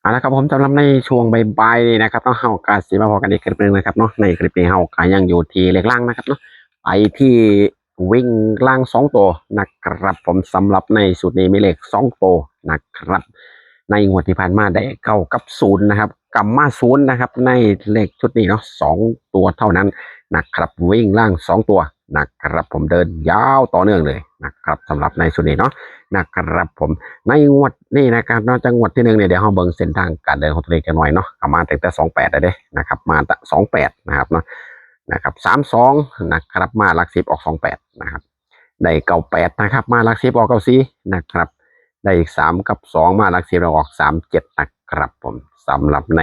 เอาละครับผมสำหรับในช่วงบ่ายๆนี่นะครับต้องเฮากาสีมาพอกันอีกคลิปหนึงนะครับเนาะในคลิปนี้เฮากายังอยู่ที่เล็กล่างนะครับเนาะไปที่วิ่งล่างสองตัวนะครับผมสำหรับในสุดนี้มีเลขสองตัวนะครับ ในงวดที่ผ่านมาได้เก้ากับศูนย์นะครับกำมมาศูนย์นะครับ ในเลขชุดนี้เนาะสองตัวเท่านั้นนะครับวิ่งล่างสองตัวนะครับผมเดินยาวต่อเนื่องเลยนะครับสำหรับในชุดนี้เนาะนะครับผมในงวดนี่นะครับนอกจากงวดที่หนึ่งเนี่ยเดี๋ยวเราเบิ่งเส้นทางการเดินของตัวเลขกันหน่อยเนาะมาตั้งแต่สองแปดเลยเด้นะครับ มาตั้งสองแปดนะครับเนาะนะครับสามสองนะครับมาหลักสิบออกสองแปดนะครับได้เก้าแปดนะครับ มาหลักสิบออกเก้าสี่นะครับ ได้อีกสามกับสองมาหลักสิบเราออกสามเจ็ดนะครับผมสำหรับใน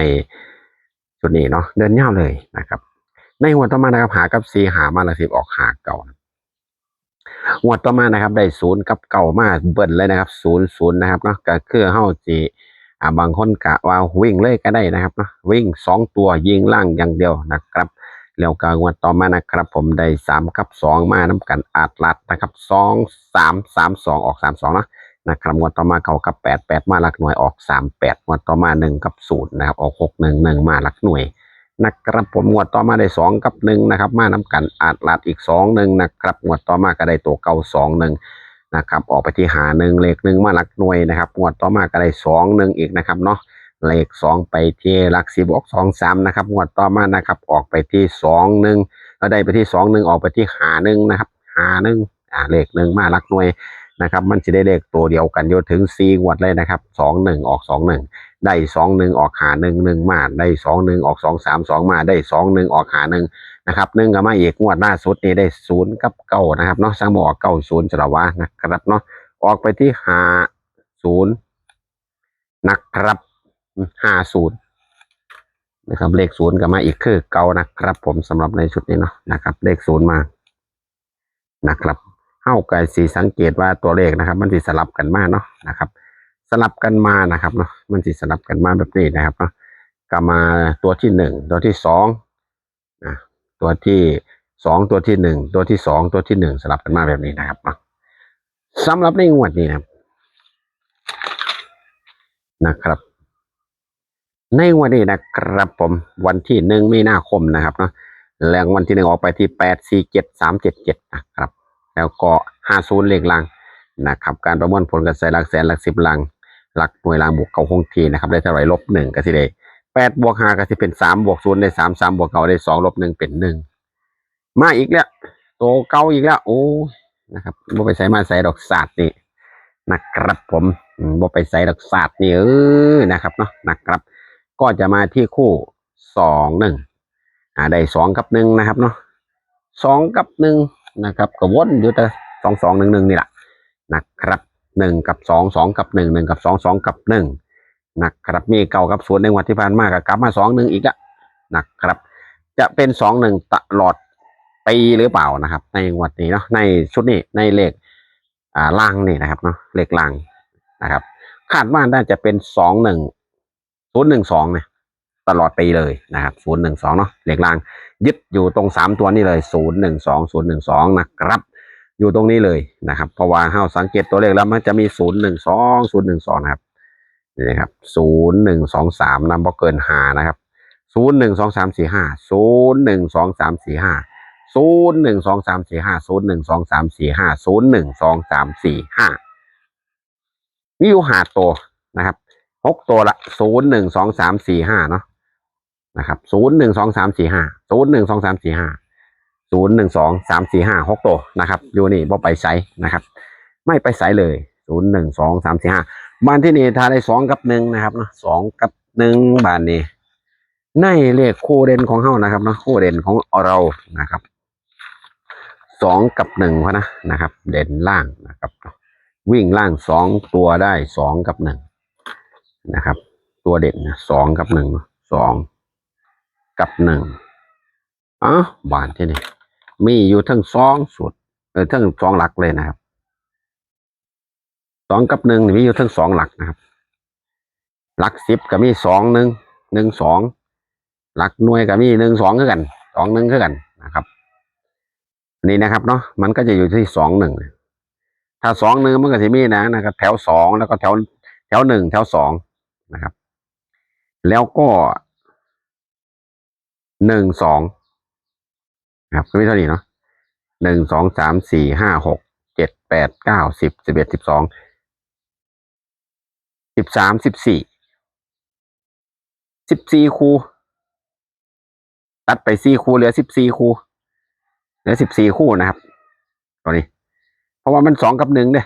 ชุดนี้เนาะเดินยาวเลยนะครับ ในงวต่อมานะครับหากับสีหามาหลักสิบออกหาเก่างวต่อมานะครับ ได้ศูนย์กับเก่ามาเบิ่นเลยนะครับศูนย์ศูนย์นะครับเนาะก็คือเฮาจีอ่าบางคนกะว่าวิ่งเลยก็ได้นะครับเนาะวิ่งสองตัวยิงล่างอย่างเดียวนะครับแล้วก็งวดต่อมานะครับ ผมได้สามกับสองมาน้กันอาดลัดนะครับสองสามสามสองออกสามสองเนาะ นะครับงวดต่อมาเก่ากับแปดแปดมาหลักหน่วยออกสามแปดงวดต่อมาหนึ่งกับศูนย์นะครับออกหกหนึ่งหนึ่งมาหลักหน่วยนะครับผมงวดต่อมาได้สองกับหนึ่งนะครับ มาน้กันอาจลาดอีกสองหนึ่งนะครับงวดต่อมาก็ได้ตัวเก่าสองหนึ่งนะครับออกไปที่หาหนึ่งเลขหนึ่งมาหลักหน่วยนะครับงวดต่อมาก็ได้สองหนึ่งอีกนะครับเนาะเลขสองไปที่หลักสี่บวกสองสามนะครับงวดต่อมานะครับออกไปที่สองหนึ่งก็ได้ไปที่สองหนึ่งออกไปที่หาหนึ่งนะครับหาหนึ่งอ่าเลขหนึ่งมาหลักหน่วย นะครับ มันจะได้เลขตัวเดียวกันโยถึงสี่งวดเลยนะครับสองหนึ่งออกสองหนึ่งได้สองหนึ่งออกหาหนึ่งหนึ่งมาได้สองหนึ่งออกสองสามสองมาได้สองหนึ่งออกหาหนึ่งนะครับหนึ่งก็มาอีกงวดล่าสุดนี่ได้ศูนย์กับเก้านะครับเนาะสร้างบอกเก้าศูนย์สระวะนะครับเนาะออกไปที่หาศูนย์นะครับห้าศูนย์นะครับเลขศูนย์ก็มาอีกคือเก้านะครับ ผมสำหรับในชุดนี้เนาะนะครับ เลขศูนย์มานะครับ เข้ากับสีสังเกตว่าตัวเลขนะครับ มันสิสลับกันมากเนาะนะครับ สลับกันมานะครับเนาะมันสิสลับกันมาแบบนี้นะครับเนาะก็มาตัวที่หนึ่งตัวที่สองนะตัวที่สองตัวที่หนึ่งตัวที่สองตัวที่หนึ่งสลับกันมาแบบนี้นะครับเนาะสำหรับในงวดนี้นะครับนะครับในวันนี้นะครับผมวันที่หนึ่งมีนาคมนะครับเนาะแรงวันที่หนึ่งออกไปที่แปดสี่เจ็ดสามเจ็ดเจ็ดนะครับ แล้วก็ห้าศูนย์เลขลังนะครับการประมวลผลกันใส่หลักแสนหลักสิบลัง หลักหน่วยรางบวกเก่าคงทีนะครับได้เท่าไรลบหนึ่งก็สิได้แปดบวกห้าก็สิเป็นสามบวกศูนย์ได้สามสามบวกเก่าได้สองลบหนึ่งเป็นหนึ่งมาอีกแล้วโตเก่าอีกแล้วโอ้นะครับบ่ไปใส่มาใส่ดอกศาสตร์นี่นะครับผมมบ่ไปใส่ดอกศาสตร์นี่เออนะครับเนาะนะครับ ก็จะมาที่คู่สองหนึ่งอ่าได้สองกับหนึ่งนะครับเนาะสองกับหนึ่ง นะครับก็วนอยู่แต่สองสองหนึ่งหนึ่งนี่แหละนะครับหนึ่งกับสองสองกับหนึ่งหนึ่งกับสองสองกับหนึ่งนะครับมีเก่ากับศูนย์ในวันที่ผ่านมาก็กลับมาสองหนึ่งอีกแล้วนะครับ จะเป็นสองหนึ่งตลอดปีหรือเปล่านะครับ ในวันนี้เนาะในชุดนี้ในเลขอ่าล่างนี่นะครับเนาะเลขล่างนะครับ คาดว่าน่าจะเป็นสองหนึ่งศูนย์หนึ่งสองเนี่ยตลอดปีเลยนะครับศูนย์หนึ่งสองเนาะเลขล่าง ยึดอยู่ตรงสามตัวนี้เลยศูนย์หนึ่งสองศูนย์หนึ่งสองนะครับ อยู่ตรงนี้เลยนะครับเพราะว่าเฮาสังเกตตัวเลขแล้วมันจะมีศูนย์หนึ่งสองศูนย์หนึ่งสองนะครับนี่นะครับศูนย์หนึ่งสองสามนำบ่เกินหานะครับศูนย์หนึ่งสองสามสี่ห้าศูนย์หนึ่งสองสามสี่ห้าศูนย์หนึ่งสองสามสี่ห้าศูนย์หนึ่งสองสามสี่ห้าศูนย์หนึ่งสองสามสี่ห้ามีอยู่หาตัวนะครับหกตัวละศูนย์หนึ่งสองสามสี่ห้าเนาะ นะครับศูนย์หนึ่งสองสามสี่ห้าศูนย์หนึ่งสองสามสี่ห้าศูนย์หนึ่งสองสามสี่ห้าหกตัวนะครับอยู่นี่บ่ไปใช้นะครับ ไม่ไปใช้เลยศูนย์หนึ่งสองสามสี่ห้าบ้านที่นี่ถ้าได้สองกับหนึ่งนะครับเนาะสองกับหนึ่งบ้านนี้ในเลขคู่เด่นของเฮานะครับเนาะคู่เด่นของเรานะครับสองกับหนึ่งพะนะนะครับ เด่นล่างนะครับ วิ่งล่างสองตัวได้สองกับหนึ่งนะครับ ตัวเด่นนะสองกับหนึ่งสอง กับหนึ่งอ๋อบานที่นี่มีอยู่ทั้งสองสุดเออทั้งสองหลักเลยนะครับสองกับหนึ่งมีอยู่ทั้งสองหลักนะครับ หลักสิบก็มีสองหนึ่งหนึ่งสองหลักหน่วยก็มีหนึ่งสองคือกันสองหนึ่งคือกันนะครับนี่นะครับเนาะมันก็จะอยู่ที่สองหนึ่งถ้าสองหนึ่งมันก็จะมีนะนะครับ แถวสองแล้วก็แถวแถวหนึ่งแถวสองนะครับ แล้วก็ หนึ่งสองนะครับก็ไม่เท่านี้เนาะหนึ่งสองสามสี่ห้าหกเจ็ดแปดเก้าสิบสิบเอ็ดสิบสองสิบสามสิบสี่สิบสี่คูตัดไปสี่คูเหลือสิบสี่คูเหลือสิบสี่คู่นะครับตัวนี้ เพราะว่ามันสองกับหนึ่งเด้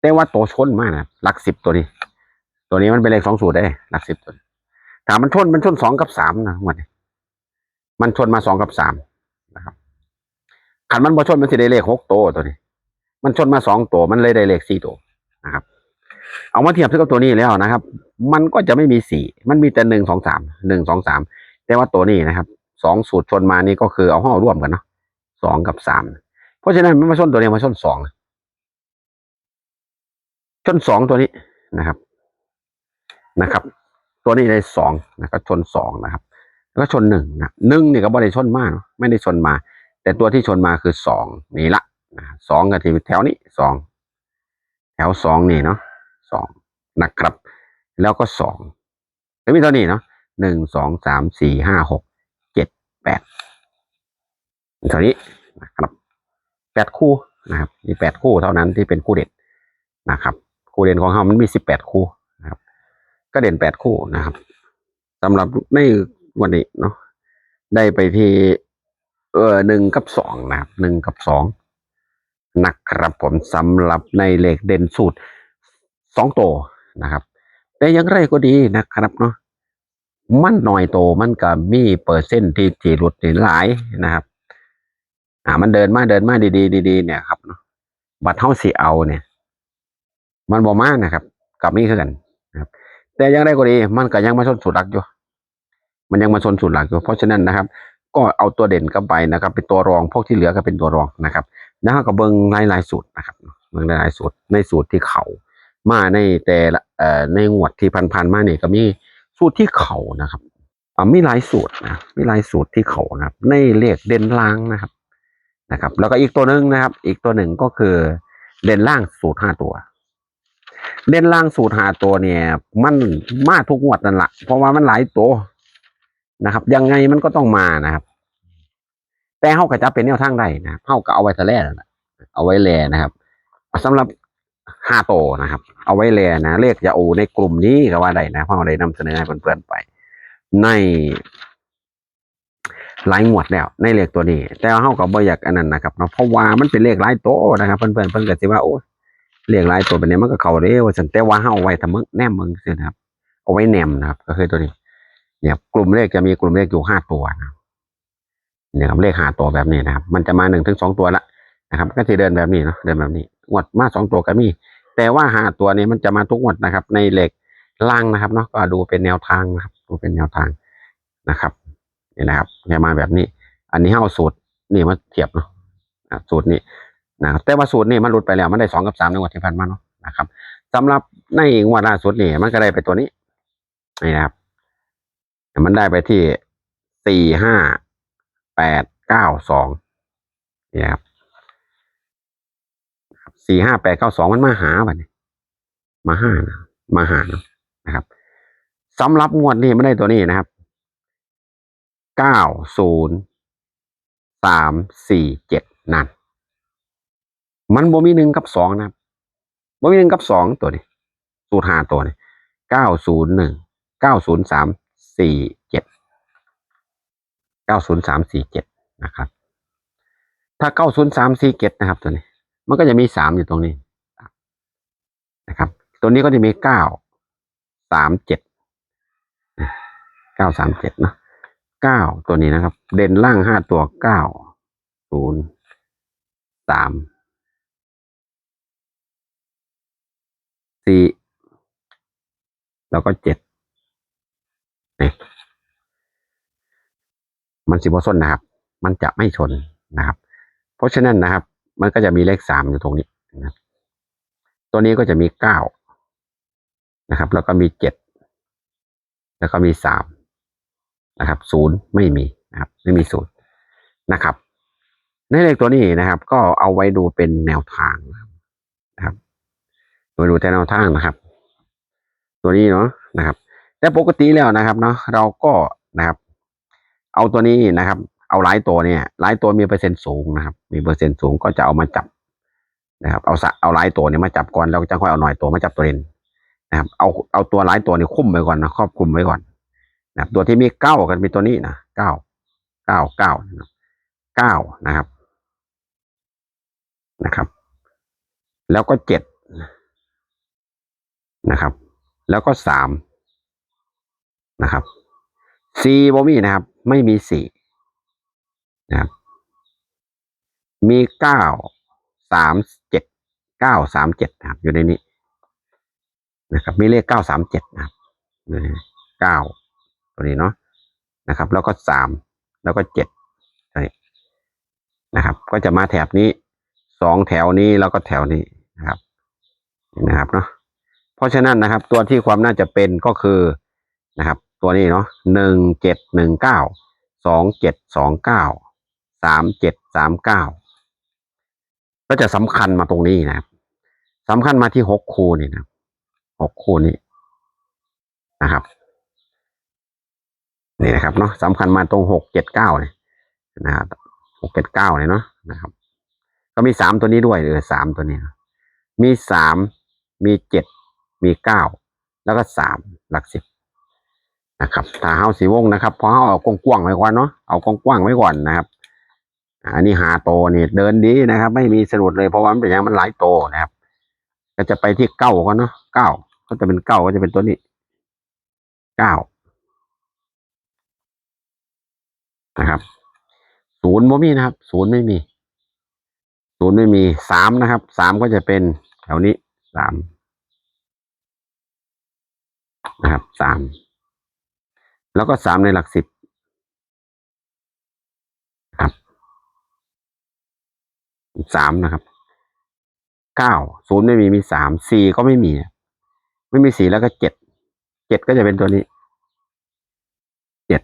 แต่ว่าตัวชนมากนะหลักสิบตัวนี้ ตัวนี้มันเป็นเลขสองสูตรได้หลักสิบตัวถามมันชนมันชนสองกับสามนะหมดนี้ มันชนมาสองกับสามนะครับขันมันบ่ชนมันสิได้เลขหกตัวตัวนี้ มันชนมาสองตัวมันเลยได้เลขสี่ตัวนะครับ เอามาเทียบกับตัวนี้แล้วนะครับ มันก็จะไม่มีสี่มันมีแต่หนึ่งสองสามหนึ่งสองสามแต่ว่าตัวนี้นะครับสองสูตรชนมานี่ก็คือเอาห้องร่วมกันเนาะสองกับสามเพราะฉะนั้นมันมาชนตัวนี้มาชนสองชนสองตัวนี้นะครับนะครับ ตัวนี้ได้สองนะครับชนสองนะครับ ก็ชนหนึ่งนะหนึ่งนี่ก็บ่ได้ชนมากไม่ได้ชนมา แต่ตัวที่ชนมาคือสองนี่ละนะสองกับที่แถวนี้สองแถวสองนี่เนาะสองนะครับ แล้วก็สองแล้วมีเท่านี้เนาะหนึ่งสองสามสี่ห้าหกเจ็ดแปดเท่านี้นะครับแปดคู่นะครับ มีแปดคู่เท่านั้นที่เป็นคู่เด่นนะครับ คู่เด่นของเรามันมีสิบแปดคู่นะครับ ก็เด่นแปดคู่นะครับสำหรับใน วันนี้เนาะได้ไปที่ เออหนึ่งกับสองนะครับหนึ่งกับสองนะครับผมสำหรับในเลขเด่นสูตรสองตัวนะครับ แต่อยังไรก็ดีนะครับเนาะมันหน่อยโตมันก็มีเปอร์เซ็นต์ที่ที่หลุดหลายนะครับ อ่า มันเดินมาเดินมาดีๆดีๆเนี่ยครับเนาะบัตรเฮาสิเอาเนี่ย มันบ่มากนะครับ กับนี่คือกันนะครับ แต่อยังไรก็ดี มันก็ยังมาชนสูตรหลักอยู่ มันยังมาชนสูตรหลักอยู่เพราะฉะนั้นนะครับ ก็เอาตัวเด่นเข้าไปนะครับ เป็นตัวรองพวกที่เหลือก็เป็นตัวรองนะครับแล้วก็เบิ้งหลายหลายสูตรนะครับเบิ้งหลายสูตรในสูตรที่เขามาในแต่ละเอ่อในงวดที่พันๆมาเนี่ยก็มีสูตรที่เขานะครับอ่ามีหลายสูตรนะมีหลายสูตรที่เขานะครับ ในเลขเด่นล่างนะครับนะครับ แล้วก็อีกตัวหนึ่งนะครับ อีกตัวหนึ่งก็คือเด่นล่างสูตรห้าตัวเด่นล่างสูตรห้าตัวเนี่ย มันมาทุกงวดนั่นแหละเพราะว่ามันหลายตัว นะครับ ยังไงมันก็ต้องมานะครับ แต่เฮาก็จะเป็นแนวทางได้นะครับเฮาก็เอาไว้ทะเลนั่นแหละเอาไว้แลนะครับสำหรับห้าโตนะครับ เอาไว้แลนะเลขจะโอในกลุ่มนี้ก็ว่าได้นะเพราะเราได้นำเสนอให้เพื่อนๆไป ในหลายงวดแล้วในเลขตัวนี้ แต่ว่าเฮาก็บ่อยากอันนั้นนะครับเนาะเพราะว่ามันเป็นเลขหลายโตนะครับเพื่อนๆเพิ่นก็สิว่าโอ้เลขหลายตัวเป็นนี้มันก็เข้าเด้ว่าซั่นแต่ว่าเฮาเอาไว้ทำมึงแนมมึงซื่อนะครับ เอาไว้แนมนะครับ ก็คือตัวนี้ เนี่ยกลุ่มเลขจะมีกลุ่มเลขอยู่ห้าตัวนะเนี่ยครับเลขหาตัวแบบนี้นะครับ มันจะมาหนึ่งถึงสองตัวละนะครับ ก็จะเดินแบบนี้เนาะเดินแบบนี้งวดมาสองตัวก็มี แต่ว่าหาตัวนี้มันจะมาทุกงวดนะครับ ในเลขล่างนะครับเนาะก็ดูเป็นแนวทางนะครับ ดูเป็นแนวทางนะครับนี่นะครับจะมาแบบนี้ อันนี้เอาสูตรนี่มาเทียบเนาะสูตรนี้นะครับแต่ว่าสูตรนี่มันหลุดไปแล้วมันได้สองกับสามในงวดที่ผ่านมาเนาะนะครับสำหรับในงวดล่าสุดนี่มันก็ได้ไปตัวนี้นี่นะครับ มันได้ไปที่สี่ห้าแปดเก้าสองเนี่ยครับสี่ห้าแปดเก้าสองมันมาหาบัดนี้มาห้านะมาหานะนะครับสำหรับงวดนี้ไม่ได้ตัวนี้นะครับเก้าศูนย์สามสี่เจ็ดนั่นมันบ่มีหนึ่งกับสองนะครับบ่มีหนึ่งกับสองตัวนี้ สูตรหาตัวนี้เก้าศูนย์หนึ่งเก้าศูนย์สาม สี่เจ็ดเก้าศูนย์สามสี่เจ็ดนะครับ ถ้าเก้าศูนย์สามสี่เจ็ดนะครับ ตัวนี้ มันก็จะมีสามอยู่ตรงนี้นะครับ ตัวนี้ก็จะมีเก้าสามเจ็ดเก้าสามเจ็ดนะเก้าตัวนี้นะครับ เด่นล่างห้าตัวเก้าศูนย์สามสี่แล้วก็เจ็ด มันสิบวส้นนะครับ มันจะไม่ชนนะครับ เพราะฉะนั้นนะครับ มันก็จะมีเลขสามอยู่ตรงนี้นะตัวนี้ก็จะมีเก้านะครับ แล้วก็มีเจ็ดแล้วก็มีสามนะครับศูนย์ไม่มีนะครับ ไม่มีศูนย์นะครับ ในเลขตัวนี้นะครับ ก็เอาไว้ดูเป็นแนวทางนะครับไว้ดูแต่แนวทางนะครับ ตัวนี้เนาะนะครับ แต่ปกติแล้วนะครับเนาะเราก็นะครับ เอาตัวนี้นะครับ เอาหลายตัวเนี่ยหลายตัวมีเปอร์เซ็นต์สูงนะครับ มีเปอร์เซ็นต์สูงก็จะเอามาจับนะครับ เอาสะเอาหลายตัวเนี่ยมาจับก่อนแล้วจะค่อยเอาหน่อยตัวมาจับตัวเด่นนะครับ เอาเอาตัวหลายตัวเนี่ยคุ้มไว้ก่อนนะครอบคลุมไว้ก่อนนะตัวที่มีเก้ากันมีตัวนี้นะเก้าเก้าเก้าเก้านะครับนะครับ แล้วก็เจ็ดนะครับ แล้วก็สาม นะครับสี่บ่มีนะครับ ไม่มีสี่นะครับ มีเก้าสามเจ็ดเก้าสามเจ็ดนะครับ อยู่ในนี้นะครับ มีเลขเก้าสามเจ็ดนะครับเก้าตัวนี้เนาะนะครับ แล้วก็สามแล้วก็เจ็ดนะครับ ก็จะมาแถบนี้สองแถวนี้แล้วก็แถวนี้นะครับนะครับเนาะเพราะฉะนั้นนะครับ ตัวที่ความน่าจะเป็นก็คือนะครับ ตัวนี้เนาะหนึ่งเจ็ดหนึ่งเก้าสองเจ็ดสองเก้าสามเจ็ดสามเก้าก็จะสำคัญมาตรงนี้นะครับสำคัญมาที่หกคูนี่นะหกคูนี้นะครับนี่นะครับเนาะสำคัญมาตรงหกเจ็ดเก้าเนี่ยนะครับหกเจ็ดเก้าเนี่ยเนาะนะครับ ก็มีสามตัวนี้ด้วยเออสามตัวนี้ มีสามมีเจ็ดมีเก้าแล้วก็สามหลักสิบ นะครับถ้าเฮาสีวงนะครับพราะเฮาเอากว้างๆไว้ก่อนเนาะเอากว้างๆไว้ก่อนนะครับอันนี้หาโตนี่เดินดีนะครับ ไม่มีสะดุดเลยเพราะว่ามันเป็นอย่างมันหลายโตนะครับ ก็จะไปที่เก้าก่อนเนาะเก้าก็จะเป็นเก้าก็จะเป็นตัวนี้เก้านะครับศูนย์ไม่มีนะครับศูนย์ไม่มีศูนย์ไม่มีสามนะครับสามก็จะเป็นแถวนี้สามนะครับสาม แล้วก็สามในหลักสิบครับสามนะครับเก้าศูนย์ไม่มีมีสามสี่ก็ไม่มี ไม่มีสี่แล้วก็เจ็ดเจ็ดก็จะเป็นตัวนี้เจ็ด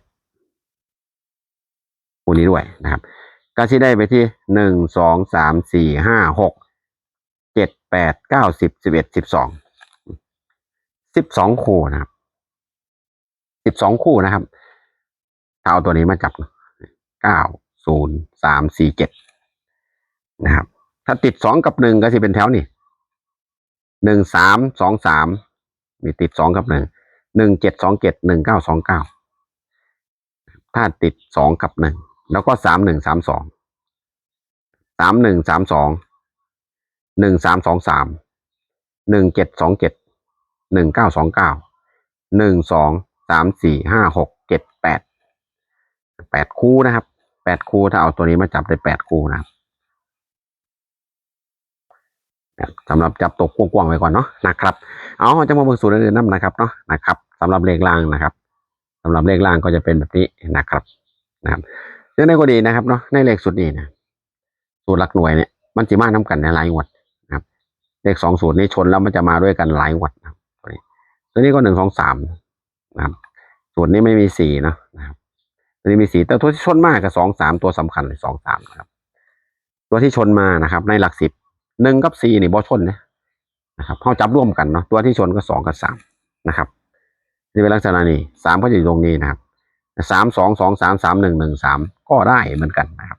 ตัวนี้ด้วยนะครับ ก็ที่ได้ไปที่หนึ่งสองสามสี่ห้าหกเจ็ดแปดเก้าสิบสิบเอ็ดสิบสองสิบสองโคนะครับ สิบสองคู่นะครับถ้าเอาตัวนี้มาจับเก้าศูนย์สามสี่เจ็ดนะครับ ถ้าติดสองกับหนึ่งก็จะเป็นแถวนี่หนึ่งสามสองสามมีติดสองกับหนึ่งหนึ่งเจ็ดสองเจ็ดหนึ่งเก้าสองเก้าถ้าติดสองกับหนึ่งแล้วก็สามหนึ่งสามสองสามหนึ่งสามสองหนึ่งสามสองสามหนึ่งเจ็ดสองเจ็ดหนึ่งเก้าสองเก้าหนึ่งสอง สามสี่ห้าหกเจ็ดแปดแปดคู่นะครับแปดคู่ถ้าเอาตัวนี้มาจับได้แปดคู่นะครับสำหรับจับตกกว้างๆไว้ก่อนเนาะนะครับ เอาจะมาเบิ่งสูตรอื่นๆน้ำนะครับเนาะนะครับสำหรับเลขล่างนะครับสำหรับเลขล่างก็จะเป็นแบบนี้นะครับนะครับเรื่องในก็ดีนะครับเนาะในเลขสุดนี้นะสูตรหลักหน่วยเนี่ยมันจะมาน้ากันในหลายงวดนะครับ เลขสองสูตรนี้ชนแล้วมันจะมาด้วยกันหลายงวดนะครับตัวนี้ตัวนี้ก็หนึ่งสองสาม นะครับสูตรนี้ไม่มีสีนะนะครับตัวนี้มีสีแต่ตัวที่ชนมากกับสองสามตัวสำคัญเลยสองสามนะครับ ตัวที่ชนมานะครับ ในหลักสิบหนึ่งกับสี่นี่บอชนนะนะครับเขาจับร่วมกันเนาะตัวที่ชนก็สองกับสามนะครับนี่เป็นลักษณะนี้สามก็จะอยู่ตรงนี้นะครับสามสองสองสามสามหนึ่งหนึ่งสามก็ได้เหมือนกันนะครับ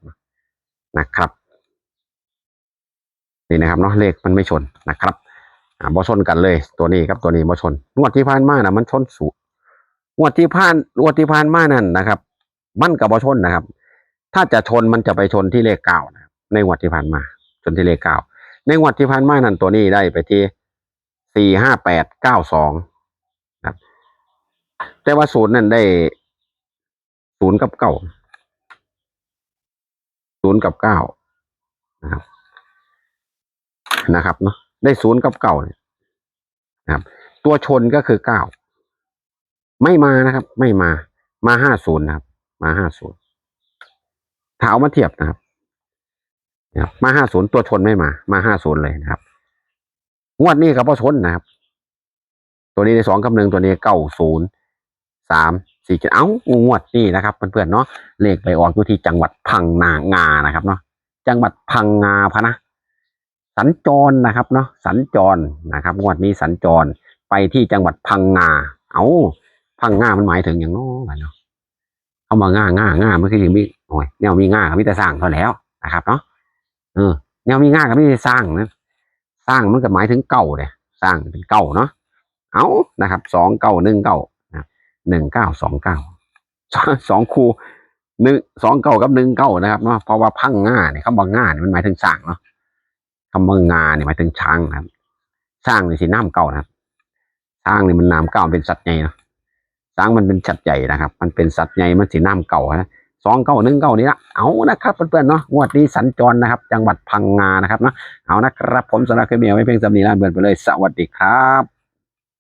นะครับนี่นะครับเนาะเลขมันไม่ชนนะครับอ่าบอชนกันเลยตัวนี้ครับตัวนี้บอชนงวดที่ผ่านมานะมันชนสู งวดที่ผ่านงวดที่ผ่านมานั่นนะครับ มันกับบอชนนะครับ ถ้าจะชนมันจะไปชนที่เลขเก้านะครับในงวดที่ผ่านมา ชนที่เลขเก้าในงวดที่ผ่านมานั่นตัวนี้ได้ไปที่สี่ห้าแปดเก้าสองครับ แต่ว่าศูนย์นั่นได้ศูนย์กับเก้าศูนย์กับเก้านะครับ นะครับเนาะได้ศูนย์กับเก้าเนี่ยนะครับ ตัวชนก็คือเก้า ไม่มานะครับ ไม่มา มาห้าศูนย์นะครับ มาห้าศูนย์ถ้าเอามาเทียบนะครับนะครับมาห้าศูนย์ตัวชนไม่มา มาห้าศูนย์เลยนะครับ งวดนี้กับพ่อชนนะครับ ตัวนี้ในสองกับหนึ่งตัวนี้เก้าศูนย์สามสี่เจ็ดเอ้างวดนี่นะครับเพื่อนๆเนาะเลขไปออกอยู่ที่จังหวัดพังนางานะครับเนาะจังหวัดพังงาพะนะสัญจรนะครับเนาะสัญจรนะครับ งวดนี้สัญจรไปที่จังหวัดพังงา เอาพั พังง่ามันหมายถึงอย่างโน้นเนาะเขามาง่าง่าง่ามันคืออย่างมีโอ้ยแนวมีง่ากับมีแต่สร้างเท่าแล้วนะครับเนาะเออแนวมีง่ากับมีแต่สร้างนะสร้างมันก็หมายถึงเก่าเลยสร้างเป็นเก่าเนาะเอานะครับสองเก้าหนึ่งเก้าหนึ่งเก้าสองเก้าสองคูหนึ่งสองเก้ากับหนึ่งเก้านะครับเนาะเพราะว่าพังง่าเนี่ยคำว่าง่าเนี่ยมันหมายถึงสร้างเนาะคำว่างาเนี่ยหมายถึงช้างนะครับ สร้างนี่สิน้ำเก่านะครับช้างนี่มันน้ำเก่าเป็นสัตว์ใหญ่เนาะ ช้างมันเป็นสัตว์ใหญ่นะครับ มันเป็นสัตว์ใหญ่มันสีน้ำเก่านะสองเก้าหนึ่งเก้านี่ละเอานะครับเพื่อนๆเนาะงวดนี้สัญจรนะครับ จังหวัดพังงานะครับนะเอานะครับผมสำหรับคลิปนี้ไว้เพียงสำนีแล้วเบื่อไปเลย สวัสดีครับ